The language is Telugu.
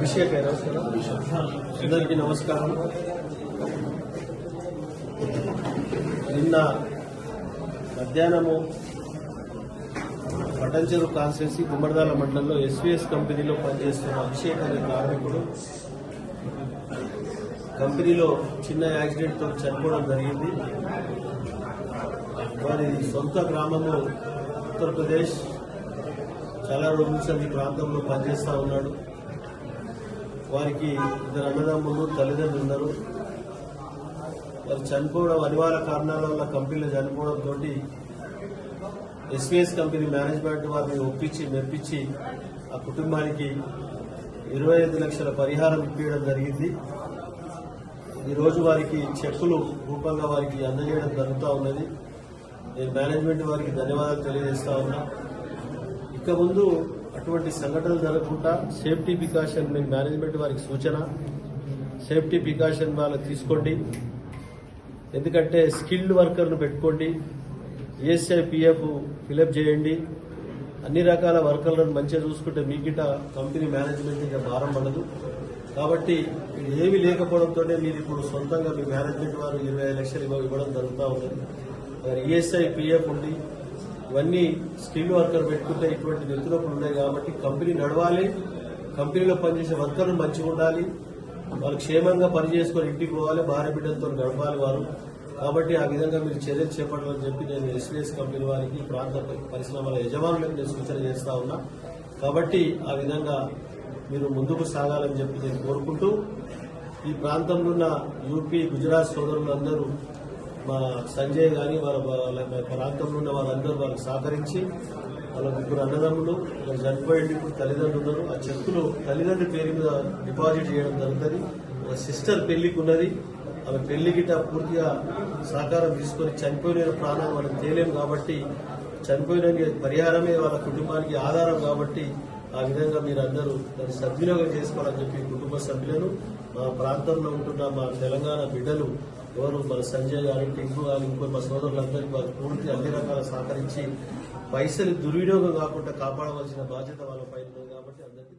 అభిషేక్ అయినా అందరికీ నమస్కారం. నిన్న మధ్యాహ్నము పటంచెరు కాన్స్టిట్యున్సీ గుమ్మడిదాల మండలంలో ఎస్వీఎస్ కంపెనీలో పనిచేస్తున్న అభిషేక్ అనే కార్మికుడు కంపెనీలో చిన్న యాక్సిడెంట్తో చనిపోవడం జరిగింది. వారి సొంత గ్రామము ఉత్తరప్రదేశ్. చాలా రోజుల నుంచి ఈ ప్రాంతంలో పనిచేస్తూ ఉన్నాడు. వారికి ఇద్దరు అన్నదమ్ములు తల్లిదండ్రులు ఉన్నారు వారు చనిపోవడం అనివార్య కారణాల వల్ల కంపెనీలో చనిపోవడంతో ఎస్వీఎస్ కంపెనీ మేనేజ్మెంట్ వారిని ఒప్పించి మెప్పించి ఆ కుటుంబానికి ఇరవై ఐదు లక్షల పరిహారం ఇప్పించడం జరిగింది. ఈరోజు వారికి చెక్కులు రూపంగా వారికి అందజేయడం జరుగుతూ ఉన్నది. నేను మేనేజ్మెంట్ వారికి ధన్యవాదాలు తెలియజేస్తా ఉన్నా. ఇక ముందు అటువంటి సంఘటనలు జరగకుండా సేఫ్టీ ప్రికాషన్ మీ మేనేజ్మెంట్ వారికి సూచన. సేఫ్టీ ప్రికాషన్ వాళ్ళకి తీసుకోండి. ఎందుకంటే స్కిల్డ్ వర్కర్ను పెట్టుకోండి. ఈఎస్ఐ పిఎఫ్ ఫిలప్ చేయండి. అన్ని రకాల వర్కర్లను మంచిగా చూసుకుంటే మీకిట కంపెనీ మేనేజ్మెంట్ ఇంకా భారం పడదు. కాబట్టి ఇది ఏమీ లేకపోవడంతోనే మీరు ఇప్పుడు సొంతంగా మీ మేనేజ్మెంట్ వారు ఇరవై ఐదు లక్షలు ఇవ్వ- ఇవ్వడం జరుగుతూ ఉంది. మరి ఈఎస్ఐ పిఎఫ్ ఉంది. ఇవన్నీ స్కిల్ వర్కర్ పెట్టుకుంటే ఇటువంటి నెత్తునొప్పులు ఉన్నాయి కాబట్టి కంపెనీ నడవాలి. కంపెనీలో పనిచేసే వర్కర్లు మంచిగా ఉండాలి. వాళ్ళు క్షేమంగా పని చేసుకొని ఇంటికి పోవాలి భార్య బిడ్డలతో గడపాలి వారు. కాబట్టి ఆ విధంగా మీరు చర్యలు చేపట్టాలని చెప్పి నేను ఎస్వీఎస్ కంపెనీ వారికి ప్రాంత పరిశ్రమల యజమానులకు నేను సూచన చేస్తా ఉన్నా. కాబట్టి ఆ విధంగా మీరు ముందుకు సాగాలని చెప్పి నేను కోరుకుంటూ ఈ ప్రాంతంలో ఉన్న యూపీ గుజరాత్ సోదరులందరూ మా సంజయ్ గారి వాళ్ళ వాళ్ళ ప్రాంతంలో ఉన్న వాళ్ళందరూ వాళ్ళకి సహకరించి వాళ్ళ ముగ్గురు అన్నదమ్ములు వాళ్ళు చనిపోయింది ఇప్పుడు తల్లిదండ్రులు ఉన్నారు. ఆ చెక్కులు తల్లిదండ్రుల పేరు మీద డిపాజిట్ చేయడం జరుగుతుంది. ఒక సిస్టర్ పెళ్ళికి ఉన్నది. ఆమె పెళ్ళి గిట్ట పూర్తిగా సహకారం తీసుకొని చనిపోయిన ప్రాణం మనం చేయలేము కాబట్టి చనిపోయిన పరిహారమే వాళ్ళ కుటుంబానికి ఆధారం కాబట్టి ఆ విధంగా మీరందరూ దాన్ని సద్వినియోగం చేసుకోవాలని చెప్పి కుటుంబ సభ్యులను మా ప్రాంతంలో ఉంటున్న మా తెలంగాణ బిడ్డలు ఎవరు మన సంజయ్ గారు టింకు గారు ఇంకో మా సోదరులందరికీ వారు పూర్తి అన్ని రకాల సహకరించి పైసలు దుర్వినియోగం కాకుండా కాపాడవలసిన బాధ్యత వాళ్ళపై అందరికీ